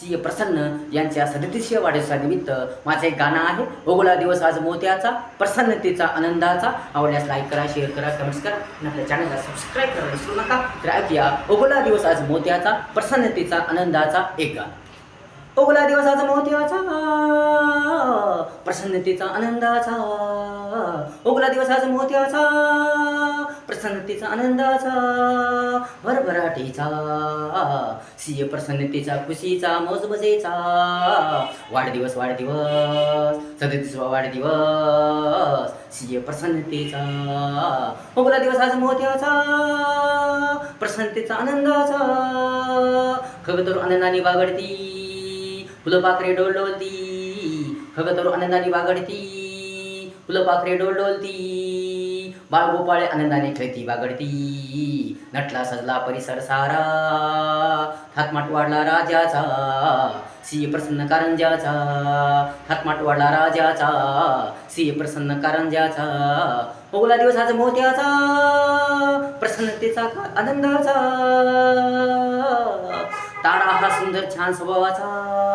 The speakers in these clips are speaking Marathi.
सी. ए. प्रसन्न यांच्या सदतीसव्या वाढदिवसानिमित्त माझं एक गाणं आहे. ओगोला दिवस आज मोत्याचा प्रसन्नतेचा आनंदाचा. आवडल्यास लाईक करा शेअर करा कमेंट्स करा. आणि आपल्या चॅनलला सबस्क्राईब करायला विसरू नका. तर ऐकूया. ओगला दिवस आज मोत्याचा प्रसन्नतेचा आनंदाचा एक गाणं. ओगोला दिवस आज मोत्याचा प्रसन्नतेचा आनंदाचा. ओगला दिवस आज मोत्याचा प्रसन्नतेचा आनंदाचा भरभराटीचा. सिय प्रसन्नतेचा खुशीचा मौजमजेचा. वाढदिवस वाढदिवस सदतीसवा वाढदिवस. सिय प्रसन्नतेचा. ओगला दिवस आज मोत्याचा प्रसन्नतेचा आनंदाचा. खगतर आनंदाने बागडती फुलं पाखरे डोलडोलती खगतर आनंदाने बागडती फुलं पाखरे बाळगोपाळे आनंदाने खेळती बागडती नटला सजला परिसर सारा हातमाट वाढला राजाचा सिंह प्रसन्न कारंजाचा हातमाट वाढला राजाचा सिंह प्रसन्न कारंजाचा ओगला दिवस आज मोत्याचा प्रसन्नतेचा आनंदाचा. तारा हा सुंदर छान स्वभावाचा.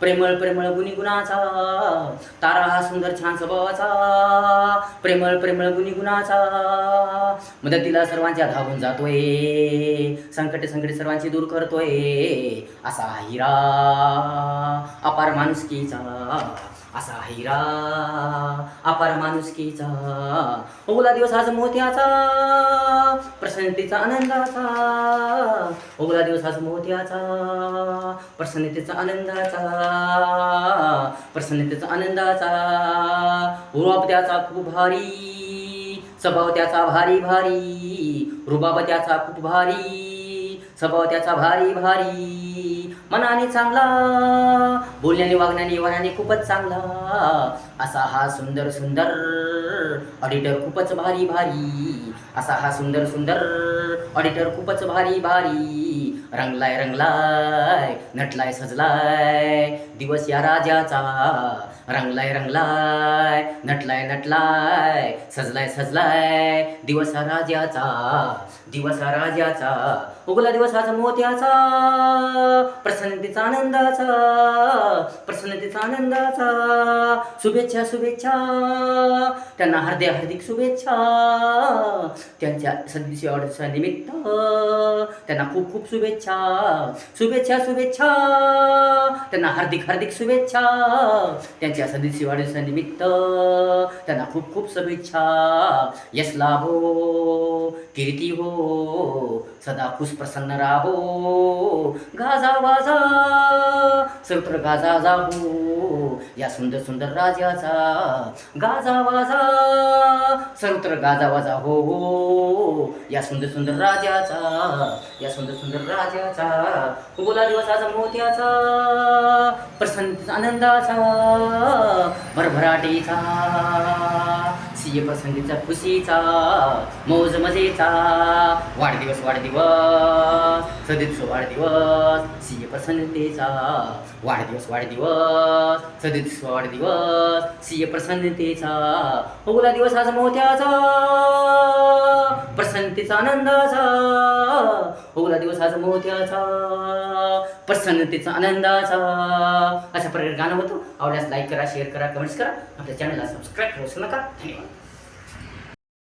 प्रेमळ प्रेमळ गुणीगुणाचा तारा हा सुंदर छान स्वभावाचा. प्रेमळ प्रेमळ गुणीगुणाचा मदतीला सर्वांच्या धावून जातोय. संकटे संकटे सर्वांची दूर करतोय. असा हिरा. अपार माणुसकीचा. असा हिरा. अपार माणुसकीचा. ओला दिवस आज मोत्याचा. प्रसन्नतेचा आनंदाचा. ओगला दिवस आज मोत्याचा प्रसन्नतेचा आनंदाचा प्रसन्नतेचा आनंदाचा. रुबाब त्याचा खूप भारी स्वभाव त्याचा भारी भारी रुबाब त्याचा खूप भारी स्वभाव त्याचा भारी भारी. मनाने चांगला बोलण्याने वागण्याने वनाने खूपच चांगला. असा हा सुंदर सुंदर ऑडिटर खूपच भारी भारी असा हा सुंदर सुंदर ऑडिटर खूपच भारी भारी. रंगलाय रंगलाय नटलाय सजलाय. दिवस या राजाचा रंगलाय रंगलाय नटलाय नटलाय सजलाय सजलाय. दिवस हा राजाचा दिवस हा राजाचा उगला दिवस मोत्याचा प्रसन्नतेचा आनंदाचा प्रसन्नतेचा आनंदाचा. शुभेच्छा शुभेच्छा त्यांना हार्दिक हार्दिक शुभेच्छा. त्यांच्या सदस्य निमित्त त्यांना खूप खूप शुभेच्छा. शुभेच्छा शुभेच्छा त्यांना हार्दिक हार्दिक शुभेच्छा. त्यांच्या सदिशी वाढदिवसानिमित्त त्यांना खूप खूप शुभेच्छा. यश लाभो कीर्ती हो. सदा खुश प्रसन्न राहो. गाजा वाजा. सर्वत्र गाजा जाहो या सुंदर सुंदर राजाचा गाजा वाजा. सर्वत्र गाजा वाजा हो, हो हो या सुंदर सुंदर राजाचा या सुंदर सुंदर राजाचा उगला दिवसाचा मोत्याचा प्रसन्न आनंदाचा भरभराटीचा. सिंह प्रसन्नीचा खुशीचा मौज मजेचा. वाढदिवस वाढदिवस सदित्स वाढदिवस सिंह प्रसन्नतेचा. वाढदिवस वाढदिवस सदित्स वाढदिवस सिंह प्रसन्नतेचा. उगला दिवस आज मोत्याचा प्रसन्नतेचा आनंदाचा. उगला दिवस आज मोत्याचा प्रसन्नतेचा आनंदाचा. अशा प्रकारे गाणं होतो. आवडल्यास लाईक करा शेअर करा कमेंट्स करा. आपल्या चॅनलला सबस्क्राईब करू नका. धन्यवाद.